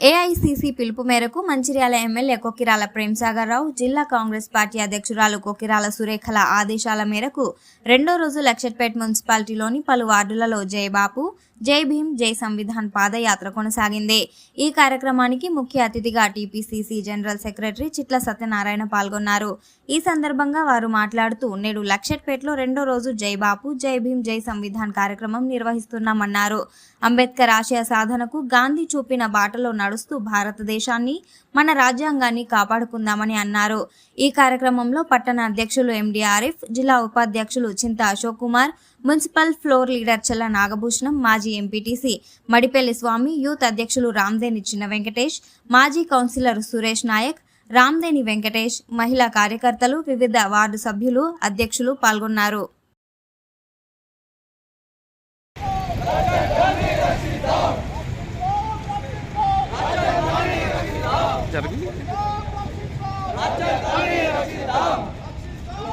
AICC పిలుపు మేరకు Mancherial MLA Kokirala Premsagar Rao జిల్లా కాంగ్రెస్ పార్టీ అధ్యక్షురాలు కొకిరాల సురేఖల ఆదేశాల మేరకు రెండో రోజు లక్షట్పేట్ మున్సిపాలిటీలోని పలు వార్డులలో జైబాపు జై భీమ్ జై సంవిధాన్ పాదయాత్ర కొనసాగింది. ఈ కార్యక్రమానికి ముఖ్య అతిథిగా TPCC general secretary Chitla Satyanarayana పాల్గొన్నారు. ఈ సందర్భంగా వారు మాట్లాడుతూ నేడు లక్షట్పేటలో రెండో రోజు జై బాపు జై భీమ్ జై సంవిధాన్ కార్యక్రమం నిర్వహిస్తున్నామన్నారు. అంబేద్కర్ ఆశయ సాధనకు గాంధీ చూపిన బాటలో నడుస్తూ భారతదేశాన్ని మన రాజ్యాంగాన్ని కాపాడుకుందామని అన్నారు. ఈ కార్యక్రమంలో పట్టణ అధ్యక్షులు ఎండి ఆరిఫ్ జిల్లా ఉపాధ్యక్షులు Chinta Ashok Kumar municipal floor leader Challa Nagabhushanam మాజీ ఎంపీటీసీ మడిపల్లి స్వామి యూత్ అధ్యక్షులు రామ్దేని చిన్న వెంకటేష్ మాజీ కౌన్సిలర్ సురేష్ నాయక్ రామ్దేని వెంకటేష్ మహిళా కార్యకర్తలు వివిధ వార్డు సభ్యులు అధ్యక్షులు పాల్గొన్నారు.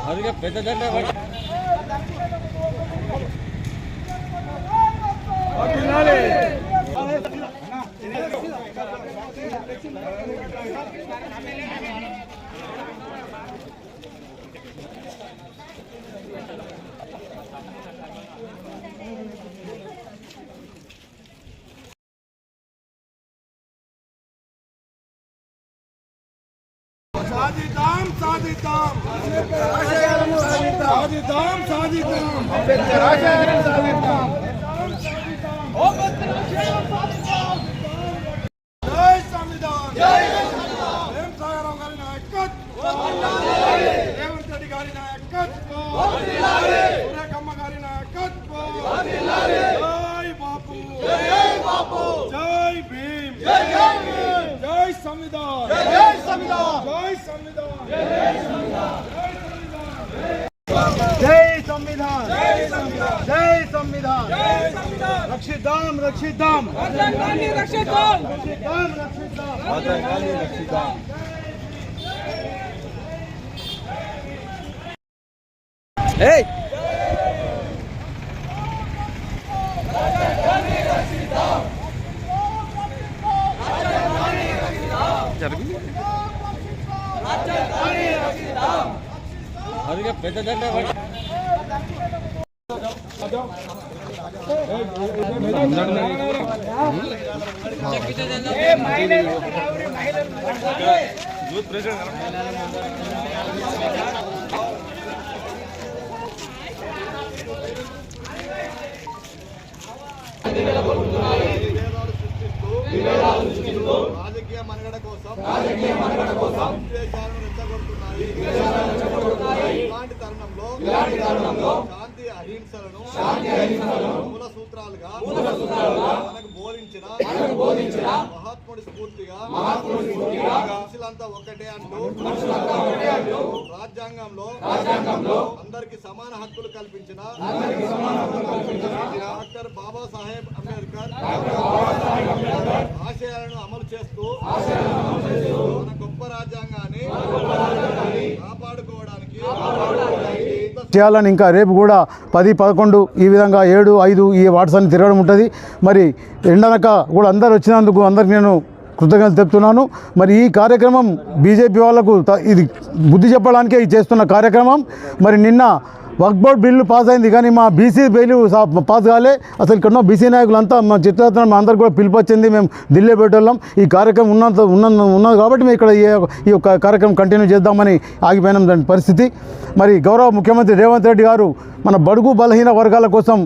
அதுக்கு பெத்த சண்டை Thank you. సాధిద్దాం సాధిద్దాం. సాధిద్దాం సాధిద్దాం. జై సంవిధాన్. ప్రేమ్ సాగరావు గారి నాయకత్వం. రేవంత్ రెడ్డి గారి నాయకత్వం. సురేఖమ్మ గారి నాయకత్వం. జై బాపు. జై భీమ్. జై సంవిధాన్. జై సంవిధాన్. జై సంవిధాన్ జై సంవిధాన్. జై సంవిధాన్. జై సంవిధాన్ జై సంవిధాన్ రక్షిద్దాం రక్షిద్దాం. రాజ్యాంగాన్ని రక్షిద్దాం. రక్షిద్దాం రక్షిద్దాం. రాజ్యాంగాన్ని రక్షిద్దాం. ఏయ్! జరిగింది రాజకీయ మనుగడ కోసం రాజకీయ బోధించిన మహాత్ముడి స్ఫూర్తిగా మనుషులంతా ఒకటే అంటూ రాజ్యాంగంలో అందరికి సమాన హక్కులు కల్పించిన డాక్టర్ బాబాసాహెబ్ అంబేద్కర్ ఆశయాలను అమలు చేస్తూ మన గొప్ప రాజ్యాంగాన్ని కాపాడుకోవడానికి చేయాలని ఇంకా రేపు కూడా పది పదకొండు ఈ విధంగా ఏడు ఐదు ఈ వాట్సాన్ని తిరగడం ఉంటుంది. మరి ఎండనక కూడా అందరు వచ్చినందుకు అందరికి నేను కృతజ్ఞతలు చెప్తున్నాను మరి ఈ కార్యక్రమం బీజేపీ వాళ్ళకు త- ఇది బుద్ధి చెప్పడానికే ఇది చేస్తున్న కార్యక్రమం. మరి నిన్న వర్క్ బోర్డ్ బిల్లు పాస్ అయింది. కానీ మా బీసీ బిల్లు పాస్ కాలే. అసలు ఇక్కడ బీసీ నాయకులంతా మా చిత్రరత్న మా కూడా పిలుపు వచ్చింది మేము ఢిల్లీ పెట్టేళ్ళం. ఈ కార్యక్రమం ఉన్నంత ఉన్న ఉన్నది కాబట్టి మేము ఇక్కడ ఈ ఈ యొక్క కార్యక్రమం కంటిన్యూ చేద్దామని ఆగిపోయినాం దాని పరిస్థితి. మరి గౌరవ ముఖ్యమంత్రి రేవంత్ రెడ్డి గారు మన బడుగు బలహీన వర్గాల కోసం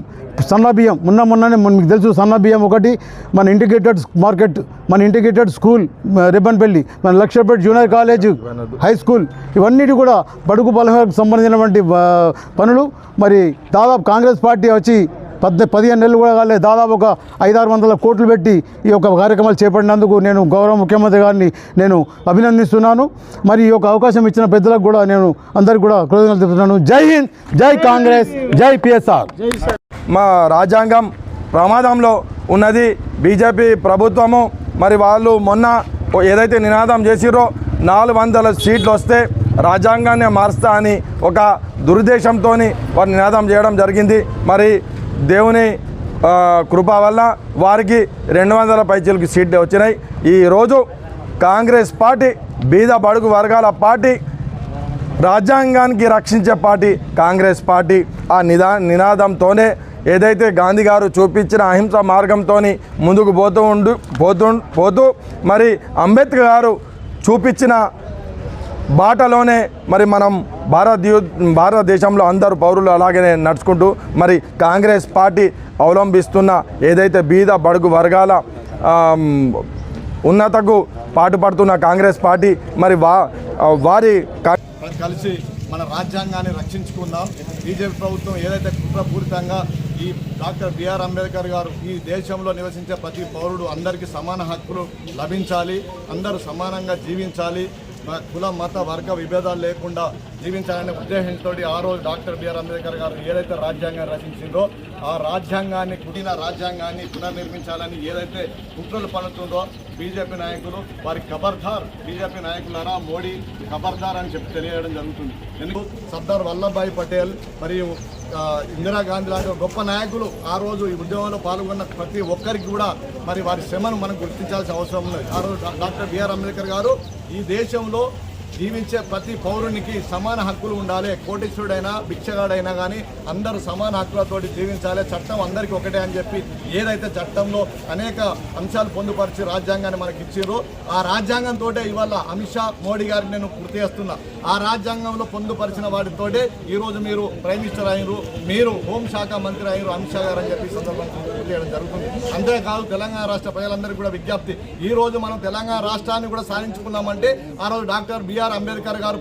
సన్న బియ్యం మొన్న మొన్ననే మన- మీకు తెలుసు సన్న బియ్యం ఒకటి మన ఇంటిగ్రేటెడ్ మార్కెట్ మన ఇంటిగ్రేటెడ్ స్కూల్ రిబ్బన్పల్లి మన Luxettipet junior college high school ఇవన్నిటి కూడా బడుగు బలహీనకు సంబంధించినటువంటి పనులు. మరి దాదాపు కాంగ్రెస్ పార్టీ వచ్చి పద్ద పదిహేను నెలలు కూడా కాలేదు దాదాపు ఒక ఐదారు వందల కోట్లు పెట్టి ఈ యొక్క కార్యక్రమాలు చేపట్టినందుకు నేను గౌరవ ముఖ్యమంత్రి గారిని నేను అభినందిస్తున్నాను. మరి ఈ యొక్క అవకాశం ఇచ్చిన పెద్దలకు కూడా నేను అందరికీ కూడా కృతజ్ఞతలు చెప్తున్నాను జై హింద్ జై కాంగ్రెస్ జై పిఎస్ఆర్. మా రాజ్యాంగం ప్రమాదంలో ఉన్నది. బీజేపీ ప్రభుత్వము మరి వాళ్ళు మొన్న ఏదైతే నినాదం చేసిరో నాలుగు వందల సీట్లు వస్తే రాజ్యాంగాన్ని మారుస్తా అని ఒక దురుద్దేశంతో వారు నినాదం చేయడం జరిగింది. మరి దేవుని కృప వల్ల వారికి రెండు వందల పైచీలకి సీట్లు వచ్చినాయి. ఈరోజు కాంగ్రెస్ పార్టీ బీద బడుగు వర్గాల పార్టీ రాజ్యాంగానికి రక్షించే పార్టీ కాంగ్రెస్ పార్టీ. ఆ నిదా నినాదంతోనే ఏదైతే గాంధీ గారు చూపించిన అహింస మార్గంతో ముందుకు పోతూ ఉండు పోతూ పోతూ మరి అంబేద్కర్ గారు చూపించిన బాటలోనే మరి మనం భారత భారతదేశంలో అందరు పౌరులు అలాగనే నడుచుకుంటూ మరి కాంగ్రెస్ పార్టీ అవలంబిస్తున్న ఏదైతే బీద బడుగు వర్గాల ఉన్నతకు పాటుపడుతున్న కాంగ్రెస్ పార్టీ మరి వా వారి కలిసి మన రాజ్యాంగాన్ని రక్షించుకుందాం. బీజేపీ ప్రభుత్వం ఏదైతే కుట్రపూరితంగా ఈ డాక్టర్ బిఆర్ అంబేద్కర్ గారు ఈ దేశంలో నివసించే ప్రతి పౌరుడు అందరికీ సమాన హక్కులు లభించాలి అందరూ సమానంగా జీవించాలి. కుల మత వర్గ విభేదాలు లేకుండా జీవించాలనే ఉద్దేశంతో ఆ రోజు డాక్టర్ బిఆర్ అంబేద్కర్ గారు ఏదైతే రాజ్యాంగాన్ని రచించిందో ఆ రాజ్యాంగాన్ని కుటిన రాజ్యాంగాన్ని పునర్నిర్మించాలని ఏదైతే కుట్రలు పడుతుందో బీజేపీ నాయకులు వారి ఖబర్దార్ బీజేపీ నాయకులరా మోడీ ఖబర్దార్ అని చెప్పి తెలియడం జరుగుతుంది. ఎందుకు? సర్దార్ వల్లభాయ్ పటేల్ మరియు ఇందిరాగాంధీ లాంటి గొప్ప నాయకులు ఆ రోజు ఈ ఉద్యమంలో పాల్గొన్న ప్రతి ఒక్కరికి కూడా మరి వారి శ్రమను మనం గుర్తించాల్సిన అవసరం ఉంది ఆ రోజు డాక్టర్ బిఆర్ అంబేద్కర్ గారు ఈ దేశంలో జీవించే ప్రతి పౌరునికి సమాన హక్కులు ఉండాలి. కోటీశ్వరుడైనా భిక్షగాడైనా కానీ అందరూ సమాన హక్కులతోటి జీవించాలి. చట్టం అందరికీ ఒకటే అని చెప్పి ఏదైతే చట్టంలో అనేక అంశాలు పొందుపరిచి రాజ్యాంగాన్ని మనకి ఇచ్చారో ఆ రాజ్యాంగంతో ఇవాళ అమిత్ షా మోడీ గారిని నేను గుర్తు చేస్తున్నా. ఆ రాజ్యాంగంలో పొందుపరిచిన వాటితోటే ఈరోజు మీరు ప్రైమ్ మినిస్టర్ అయ్యారు మీరు హోంశాఖ మంత్రి అయ్యారు అమిత్ షా గారు అని చెప్పి సందర్భంగా గుర్తు చేయడం జరుగుతుంది. అంతేకాదు తెలంగాణ రాష్ట్ర ప్రజలందరికీ కూడా విజ్ఞప్తి. ఈ రోజు మనం తెలంగాణ రాష్ట్రాన్ని కూడా సాధించుకున్నామంటే ఆ రోజు డాక్టర్ బిఆర్ బిఆర్ అంబేద్కర్ గారు